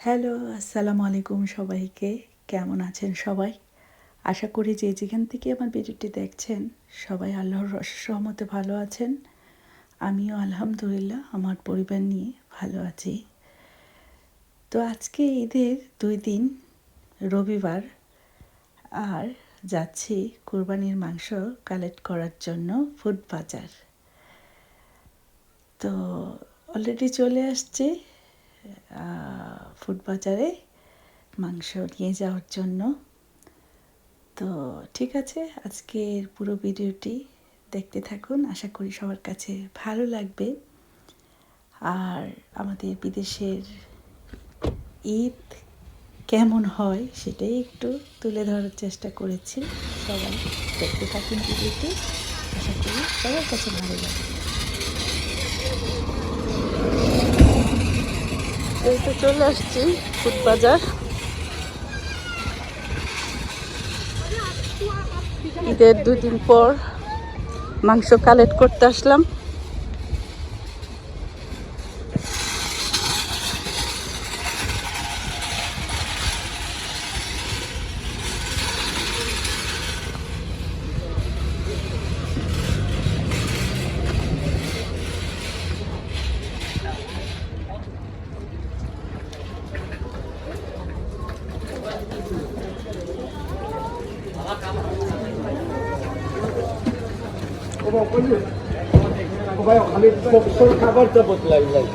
Hello, আসসালামু আলাইকুম সবাইকে। কেমন আছেন সবাই? আশা করি যে যেখান থেকে আমার ভিডিওটি দেখছেন, সবাই আল্লাহর রহমতে ভালো আছেন। আমিও আলহামদুলিল্লাহ আমার পরিবার নিয়ে ভালো আছি। তো আজকে ঈদের দুই দিন, রবিবার। আর যাচ্ছি কুরবানির মাংস কালেক্ট করার জন্য ফুড বাজার। তো অলরেডি চলে আসছি ফুড বাজারে মাংস নিয়ে যাওয়ার জন্য। তো ঠিক আছে, আজকের পুরো ভিডিওটি দেখতে থাকুন, আশা করি সবার কাছে ভালো লাগবে। আর আমাদের বিদেশের ঈদ কেমন হয় সেটাই একটু তুলে ধরার চেষ্টা করেছি। সবাই দেখতে থাকুন ভিডিওটি। আশা করি সবার কাছে ভালো লাগবে। এই তো চলে আসছি ফুড বাজার। ঈদের দুই দিন পর মাংস কালেক্ট করতে আসলাম। খালি খাবারটা বদলাই যায়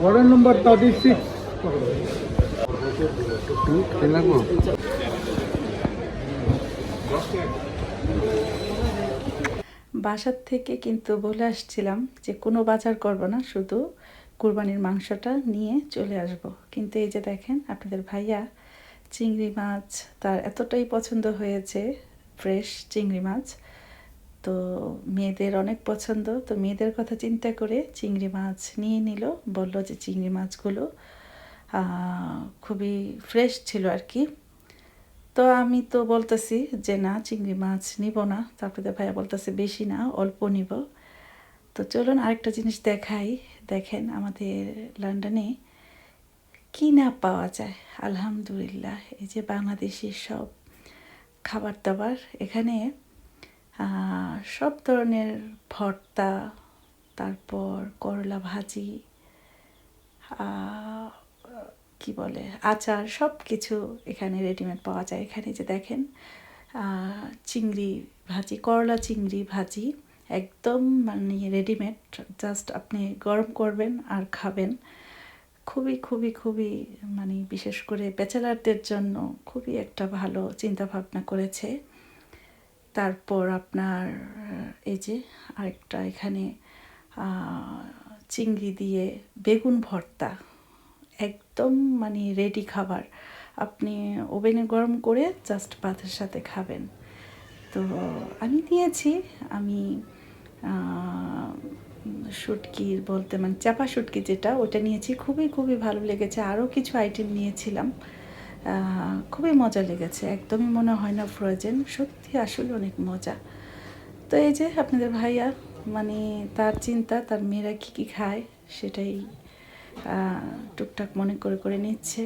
অর্ডার নম্বর থার্টি সিক্স লাগবো বাসার থেকে কিন্তু বলে আসছিলাম যে কোনো বাজার করব না, শুধু কুরবানির মাংসটা নিয়ে চলে আসব। কিন্তু এই যে দেখেন আপনাদের ভাইয়া চিংড়ি মাছ, তার এতটাই পছন্দ হয়েছে ফ্রেশ চিংড়ি মাছ। তো মেয়েদের অনেক পছন্দ, তো মেয়েদের কথা চিন্তা করে চিংড়ি মাছ নিয়ে নিল, বলল যে চিংড়ি মাছগুলো খুবই ফ্রেশ ছিল আর কি। তো আমি তো বলতেছি যে, না, চিংড়ি মাছ নিব না। তারপরে ভাইয়া বলতেছে, বেশি না, অল্প নিব। তো চলুন আরেকটা জিনিস দেখাই। দেখেন আমাদের লন্ডনে কি না পাওয়া যায়, আলহামদুলিল্লাহ। এই যে বাংলাদেশি সব খাবার দাবার এখানে সব ধরনের ভর্তা, তারপর করলা ভাজি কি বলে, আচার সব কিছু এখানে রেডিমেড পাওয়া যায়। এখানে যে দেখেন চিংড়ি ভাজি, করলা চিংড়ি ভাজি একদম মানে রেডিমেড জাস্ট আপনি গরম করবেন আর খাবেন। খুবই খুবই খুবই মানে বিশেষ করে ব্যাচেলারদের জন্য খুবই একটা ভালো চিন্তা ভাবনা করেছে। তারপর আপনার এই যে আরেকটা এখানে চিংড়ি দিয়ে বেগুন ভর্তা। একদম মানে রেডি খাবার। আপনি ওভেনে গরম করে জাস্ট ভাতের সাথে খাবেন। তো আমি নিয়েছি আমি শুটকির বলতে মানে চাপা শুটকি যেটা, ওটা নিয়েছি। খুবই খুবই ভালো লেগেছে। আরও কিছু আইটেম নিয়েছিলাম। খুবই মজা লেগেছে। একদমই মনে হয় না ফ্রোজেন সত্যি আসলে অনেক মজা। তো এই যে আপনাদের ভাইয়া মানে তার চিন্তা, তার মেয়েরা কী কী খায়, সেটাই টুকটাক মনে করে করে নিচ্ছে।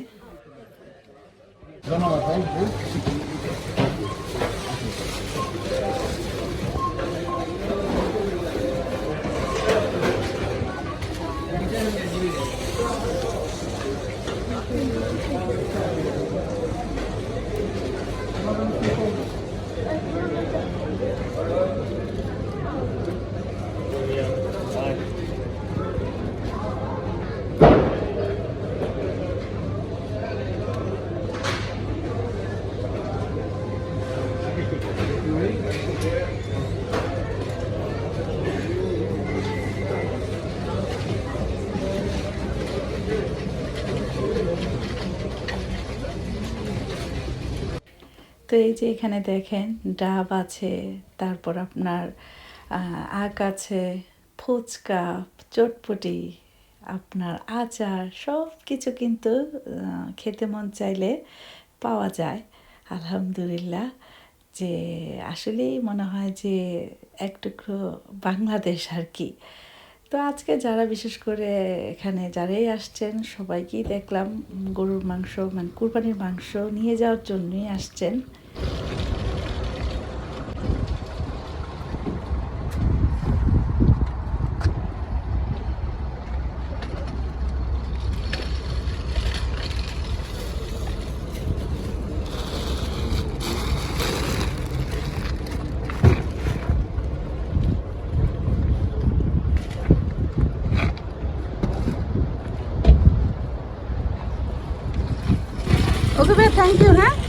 তো এই যে এখানে দেখেন, ডাব আছে, তারপর আপনার আখ আছে, ফুচকা, চটপটি, আপনার আচার সব কিছু কিন্তু খেতে মন চাইলে পাওয়া যায়। আলহামদুলিল্লাহ যে আসলেই মনে হয় যে এক টুকরো বাংলাদেশ আর কি। তো আজকে যারা বিশেষ করে এখানে যারাই আসছেন, সবাইকেই দেখলাম গরুর মাংস মানে কুরবানির মাংস নিয়ে যাওয়ার জন্যই আসছেন। ओके भैया थैंक यू है?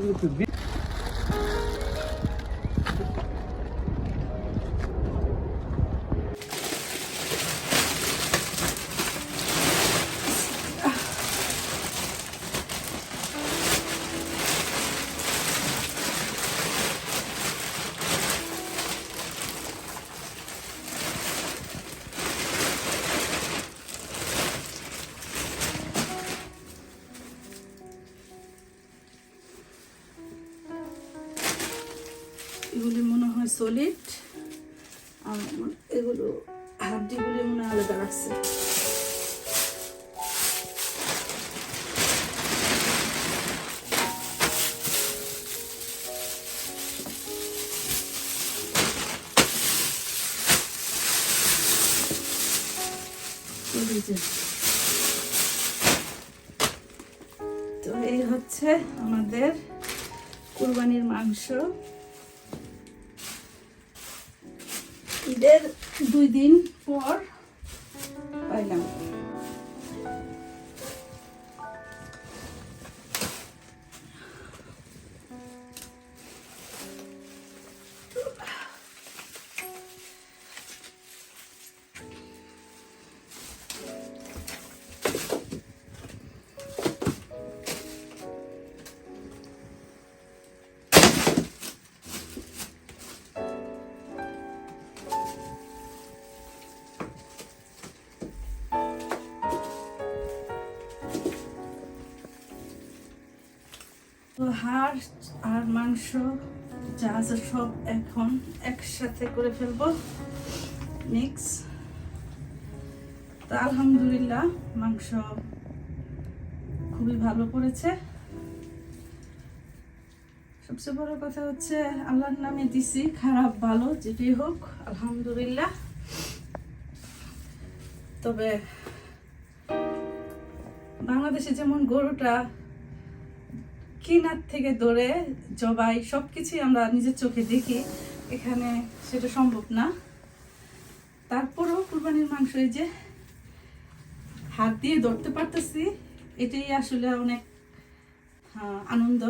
Muito bem. এগুলি মনে হয় সলিড আর এগুলো হাড্ডিগুলি মনে হয় আলাদা রাখছে তো এই হচ্ছে আমাদের কুরবানির মাংস। দুই দিন পর পাইলাম। হাড় আর মাংস যা আছে সব এখন একসাথে করে ফেলব। মিক্স তো আলহামদুলিল্লাহ, মাংস খুবই ভালো করেছে সবচেয়ে বড় কথা হচ্ছে আল্লাহর নামে দিছি, খারাপ ভালো, যেটাই হোক, আলহামদুলিল্লাহ। তবে বাংলাদেশে যেমন গরুটা কিনার থেকে ধরে জবাই সব কিছুই আমরা নিজের চোখে দেখি। এখানে সেটা সম্ভব না। তারপরেও কুরবানির মাংস এই যে হাত দিয়ে ধরতে পারতেছি, এটাই আসলে অনেক আনন্দ।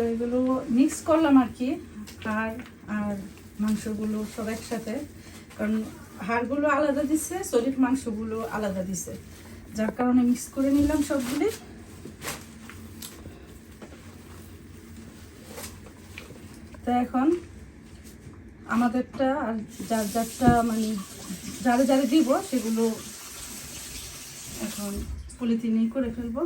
তো এগুলো মিক্স করলাম আর কি হাড় আর মাংসগুলো সব একসাথে। কারণ হাড়গুলো আলাদা দিছে শরীর মাংসগুলো আলাদা দিছে। যার কারণে মিক্স করে নিলাম সবগুলি। তো এখন আমাদেরটা আর যার যারটা মানে যারে যারে দিব, সেগুলো এখন পলিথিনেই করে ফেলব।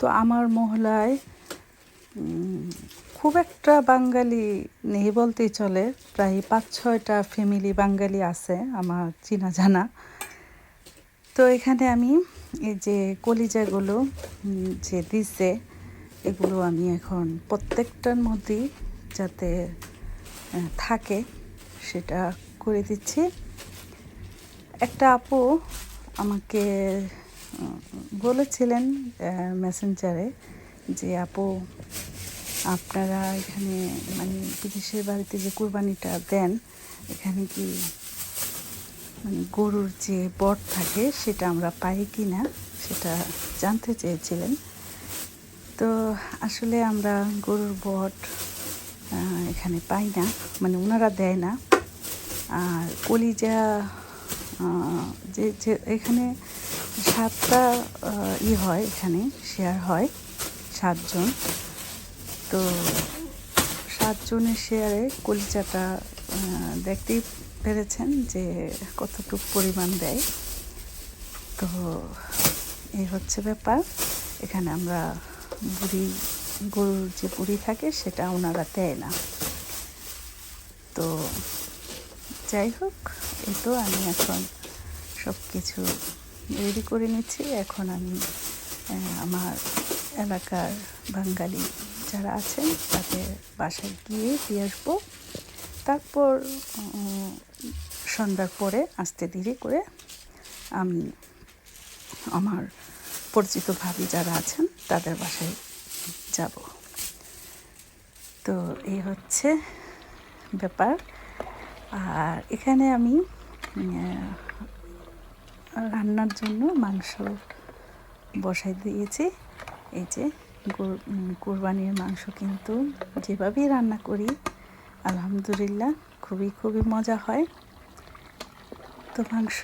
তো আমার মহলায় খুব একটা বাঙালি নেই বলতেই চলে। প্রায় পাঁচ, ছয়টা ফ্যামিলি বাঙালি আছে আমার চেনা জানা। তো এখানে আমি এই যে কলিজাগুলো যে দিছে, এগুলো আমি এখন প্রত্যেকটার মধ্যেই যাতে থাকে, সেটা করে দিচ্ছি। একটা আপু আমাকে বলেছিলেন মেসেঞ্জারে যে, আপু, আপনারা এখানে মানে বিদেশের বাড়িতে যে কোরবানিটা দেন, এখানে কি মানে গরুর যে বট থাকে সেটা আমরা পাই কি না, সেটা জানতে চেয়েছিলেন। তো আসলে আমরা গরুর বট এখানে পাই না মানে ওনারা দেয় না। আর কলিজা যে, এখানে সাতটা ই হয় এখানে শেয়ার হয়, সাতজন। তো সাতজনের শেয়ারে কলিচাটা দেখতেই পেরেছেন যে কতটুকু পরিমাণ দেয়। তো এই হচ্ছে ব্যাপার। এখানে আমরা বুড়ি, গরুর যে বুড়ি থাকে সেটা ওনারা দেয় না। তো যাই হোক এই তো আমি এখন সব কিছু রেডি করে নিচ্ছি। এখন আমি আমার এলাকার বাঙালি যারা আছেন, তাদের বাসায় গিয়ে দিয়ে আসব। তারপর সন্ধ্যার পরে আস্তে ধীরে করে আমি আমার পরিচিত ভাবি যারা আছেন, তাদের বাসায় যাব। তো এই হচ্ছে ব্যাপার। আর এখানে আমি রান্নার জন্য মাংস বসাই দিয়েছি। এই যে কোরবানির মাংস কিন্তু যেভাবেই রান্না করি, আলহামদুলিল্লাহ খুবই খুবই মজা হয়। তো মাংস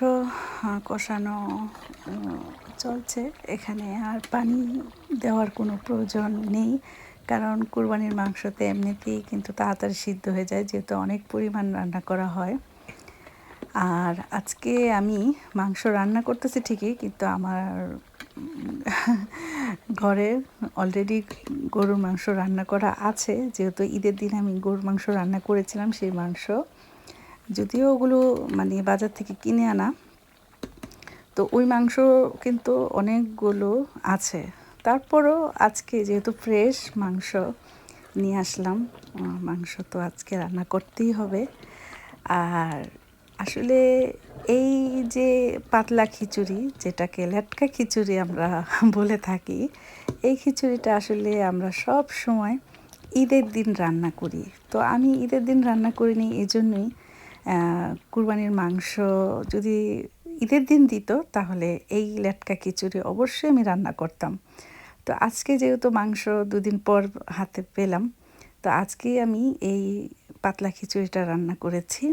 কষানো চলছে। এখানে আর পানি দেওয়ার কোনো প্রয়োজন নেই, কারণ কোরবানির মাংসতে এমনিতেই কিন্তু তাড়াতাড়ি সিদ্ধ হয়ে যায়, যেহেতু অনেক পরিমাণ রান্না করা হয়। আর আজকে আমি মাংস রান্না করতেছি ঠিকই, কিন্তু আমার ঘরে অলরেডি গরুর মাংস রান্না করা আছে। যেহেতু ঈদের দিন আমি গরুর মাংস রান্না করেছিলাম সেই মাংস। যদিও ওগুলো মানে বাজার থেকে কিনে আনা, তো ওই মাংস কিন্তু অনেকগুলো আছে। তারপরও আজকে যেহেতু ফ্রেশ মাংস নিয়ে আসলাম মাংস তো আজকে রান্না করতেই হবে। আর আসলে এই যে পাতলা খিচুড়ি, যেটাকে লেটকা খিচুড়ি আমরা বলে থাকি, এই খিচুড়িটা আসলে আমরা সব সময় ঈদের দিন রান্না করি। তো আমি ঈদের দিন রান্না করিনি এই জন্যই কুরবানির মাংস যদি ঈদের দিন দিত, তাহলে এই লেটকা খিচুড়ি অবশ্যই আমি রান্না করতাম। তো আজকে যেহেতু মাংস দুদিন পর হাতে পেলাম, তো আজকেই আমি এই পাতলা খিচুড়িটা রান্না করেছি।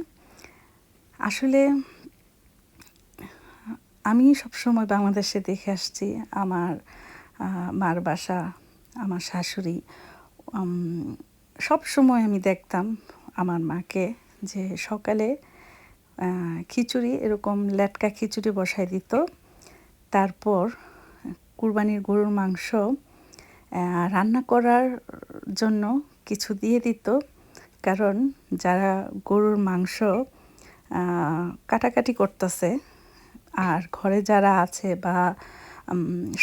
আসলে আমি সবসময় বাংলাদেশে দেখে আসছি আমার মার বাসা, আমার শাশুড়ি। সব সময় আমি দেখতাম আমার মাকে যে সকালে খিচুড়ি, এরকম লেটকা খিচুড়ি বসাই দিত। তারপর কুরবানির গরুর মাংস রান্না করার জন্য কিছু দিয়ে দিত। কারণ যারা গরুর মাংস কাটাকাটি করতেছে। আর ঘরে যারা আছে বা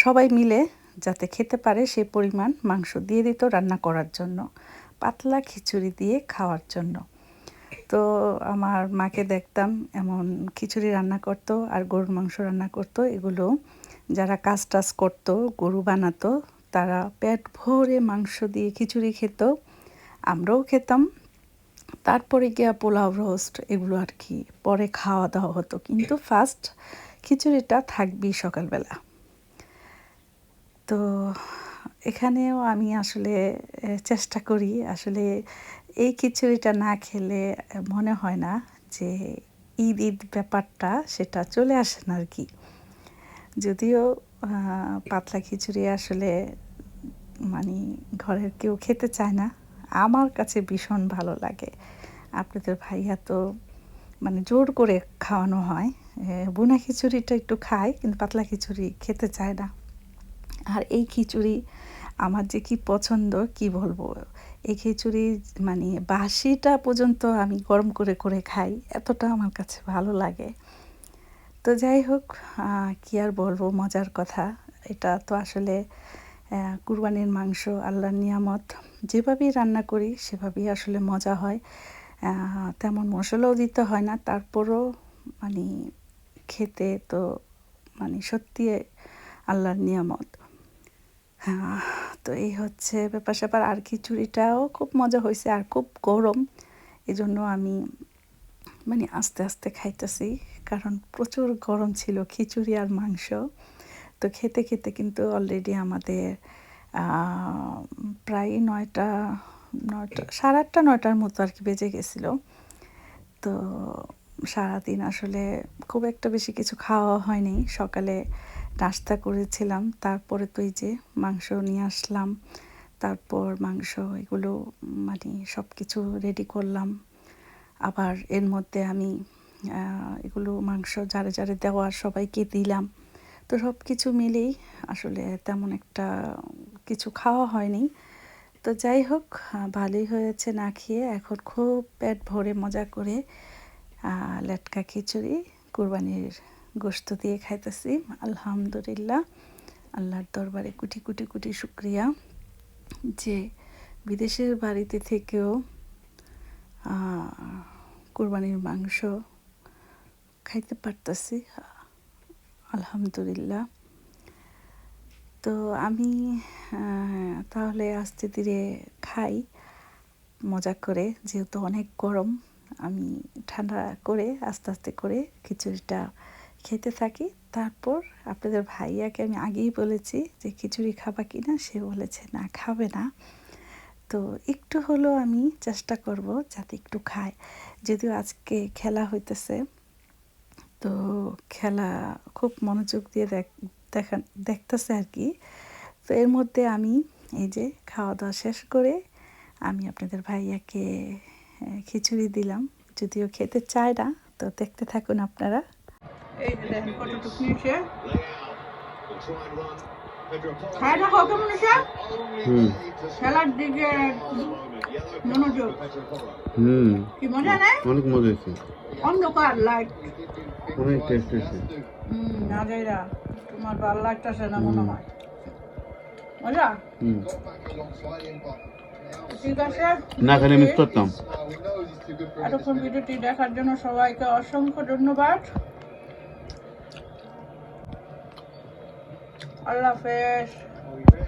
সবাই মিলে যাতে খেতে পারে সেই পরিমাণ মাংস দিয়ে দিত রান্না করার জন্য, পাতলা খিচুড়ি দিয়ে খাওয়ার জন্য। তো আমার মাকে দেখতাম এমন খিচুড়ি রান্না করতো আর গরুর মাংস রান্না করতো। এগুলো যারা কাজ টাজ করতো, গরু বানাতো, তারা পেট ভরে মাংস দিয়ে খিচুড়ি খেত। আমরাও খেতাম। তারপরে গিয়া পোলাও রোস্ট এগুলো আর কি, পরে খাওয়া দাওয়া হতো। কিন্তু ফার্স্ট খিচুড়িটা থাকবেই সকালবেলা। তো এখানেও আমি আসলে চেষ্টা করি আসলে এই খিচুড়িটা না খেলে মনে হয় না যে ঈদ ঈদ ব্যাপারটা সেটা চলে আসে না আর কি। যদিও পাতলা খিচুড়ি আসলে মানে ঘরের কেউ খেতে চায় না। আমার কাছে ভীষণ ভালো লাগে। আপনাদের ভাইয়া তো মানে জোর করে খাওয়ানো হয়। বোনা খিচুড়িটা একটু খায়, কিন্তু পাতলা খিচুড়ি খেতে চায় না। আর এই খিচুড়ি আমার যে কি পছন্দ, কি বলব? এই খিচুড়ি মানে বাসিটা পর্যন্ত আমি গরম করে করে খাই, এতটা আমার কাছে ভালো লাগে। তো যাই হোক কি আর বলব, মজার কথা। এটা তো আসলে কুরবানির মাংস, আল্লাহর নিয়ামত, যেভাবেই রান্না করি সেভাবেই আসলে মজা হয়। তেমন মশলাও দিতে হয় না, তারপরও মানে খেতে তো মানে সত্যি আল্লাহর নিয়ামত। হ্যাঁ তো এই হচ্ছে ব্যাপার স্যাপার। আর খিচুড়িটাও খুব মজা হয়েছে আর খুব গরম এই জন্য আমি মানে আস্তে আস্তে খাইতেছি, কারণ প্রচুর গরম ছিল খিচুড়ি আর মাংস। তো খেতে খেতে কিন্তু অলরেডি আমাদের প্রায় নয়টা নয়টা, সাড়ে আটটা, নয়টার মতো আর কি বেজে গেছিল। তো সারাদিন আসলে খুব একটা বেশি কিছু খাওয়া হয়নি। সকালে নাস্তা করেছিলাম, তারপরে তো এই যে মাংস নিয়ে আসলাম, তারপর মাংস এগুলো মানে সব কিছু রেডি করলাম। আবার এর মধ্যে আমি এগুলো মাংস যারে যারে দেওয়ার সবাইকে দিলাম। তো সব কিছু মিলেই আসলে তেমন একটা কিছু খাওয়া হয়নি। তো যাই হোক ভালোই হয়েছে না খেয়ে। এখন খুব পেট ভরে মজা করে লেটকা খিচুড়ি, কুরবানির গোস্ত দিয়ে খাইতেছি। আলহামদুলিল্লাহ, আল্লাহর দরবারে কুটি কুটি কুটি শুক্রিয়া যে বিদেশের বাড়িতে থেকেও কুরবানির মাংস খাইতে পারতেছি। আলহামদুলিল্লাহ। তো আমি তাহলে আস্তে ধীরে খাই, মজা করে। যেহেতু অনেক গরম, আমি ঠান্ডা করে, আস্তে আস্তে করে খিচুড়িটা খেতে থাকি। তারপর আপনাদের ভাইয়াকে আমি আগেই বলেছি যে খিচুড়ি খাবা কি না সে বলেছে না, খাবে না। তো একটু হলেও আমি চেষ্টা করব যাতে একটু খায়। যদিও আজকে খেলা হইতেছে তো খেলা খুব মনোযোগ দিয়ে দেখ, দেখা, দেখতেছে আর কি। তো এর মধ্যে আমি এই যে খাওয়া দাওয়া শেষ করে আমি আপনাদের ভাইয়াকে খিচুড়ি দিলাম। যদিও খেতে চায় না, তো দেখতে থাকুন আপনারা। এই দেখেন কতটুকু হুম। খেলার দিকে মনোযোগ। হুম। কি মজা অনেক মজা হয়েছে। অন্ধকার লাইট অনেক টেস্ট হয়েছে। হুম তোমার ভালো লাগতেছে না মনে হয়? মজা? হুম। ঠিক আছে। না খেলে মিস করতাম। এতক্ষণ ভিডিওটি দেখার জন্য সবাইকে অসংখ্য ধন্যবাদ। আল্লাহ হাফেজ।